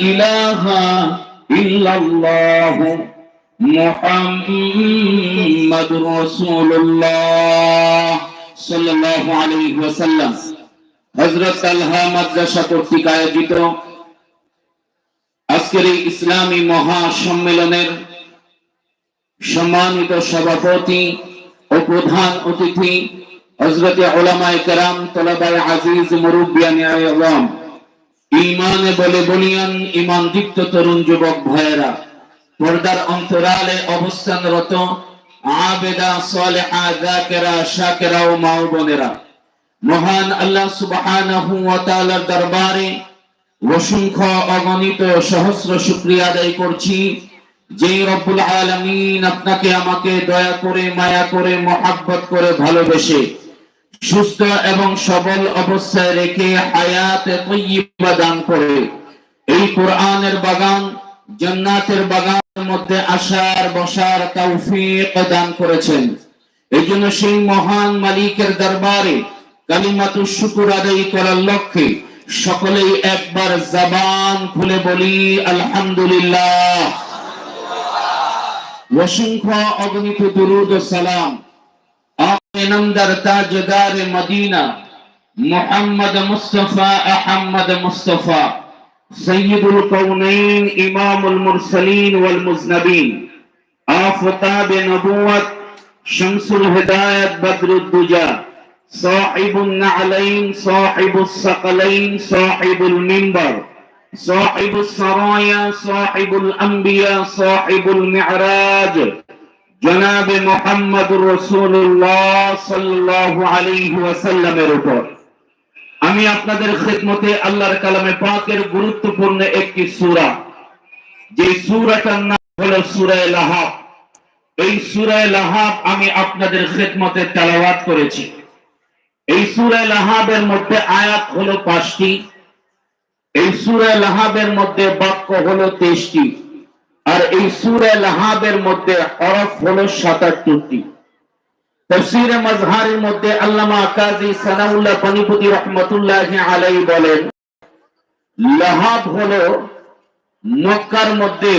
ইলাহা ইল্লাল্লাহ মুহাম্মাদুর রাসূলুল্লাহ সাল্লাল্লাহু আলাইহি ওয়াসাল্লাম। হযরত তালহা মাদ্রাসা কর্তৃক আয়োজিত আজকের এই ইসলামী মহা সম্মেলনের সম্মানিত সভাপতি ও প্রধান অতিথি হযরত ওলামায় কেরাম তলাবায়ে আজিজ মুরুব্বিয়ানি মুরুবিয়ান ইমানে বলে বলিয়ান ইমান দীপ্ত তরুণ যুবক ভাইয়েরা, পর্দার অন্তরালে অবস্থানরত আবেদা শাকেরা ও বোনেরা। মহান আল্লাহ সুবহানাহু দরবারে অসংখ্য অগণিত সহস্র শুকরিয়া আদায় করছি যে রব্বুল আলামিন আপনাকে আমাকে দয়া করে, মায়া করে, মহাব্বত করে ভালোবেসে। সুস্থ এবং সবল অবস্থায় রেখে হায়াতে দান করে। এই কোরআনের বাগান, জান্নাতের বাগানের মধ্যে আসার, বসার তৌফিক দান করেছেন। এই জন্য সেই মহান মালিকের দরবারে কালিমাতু শুকুর আদায় করার লক্ষ্যে সকলেই একবার জবান খুলে বলি, আলহামদুলিল্লাহ। অসংখ্য অগণিত দুরুদ সালাম। نمدر تاجدار مدینہ محمد مصطفیٰ احمد مصطفیٰ سید القونین امام المرسلین والمزنبین آفتاب نبوت شمس الهدایت بدر الدجا صاحب النعلين صاحب الثقلين صاحب المنبر صاحب السرايا صاحب الأنبياء صاحب المعراج জনাবে মোহাম্মদ রসুল্লাহ সাল্লাহ আলাইহি ওয়াসাল্লামের উপর। আমি আপনাদের খেদমতে আল্লাহর কালামে পাকের গুরুত্বপূর্ণ একটি সূরা। যে সূরাটার নাম হলো সূরা লাহাব। এই সূরা লাহাব আমি আপনাদের খেদমতে তেলাওয়াত করেছি। এই সূরা লাহাবের মধ্যে আয়াত হলো পাঁচটি। এই সূরা লাহাবের মধ্যে বাক্য হলো তেইশটি। আর এই সুরে লাহাবের মধ্যে হরফ হলো সাতাত্তরটি। তফসিরে মাজহারের মধ্যে আল্লামা সানাউল্লাহ রহমতুল্লাহ আলাই বলেন, লাহাব হলো মক্কার মধ্যে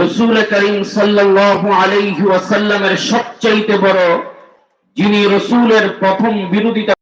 রসুল করিম সাল্লাল্লাহু আলাইহি ওয়াসাল্লামের সবচাইতে বড়, যিনি রসুলের প্রথম বিরোধিতা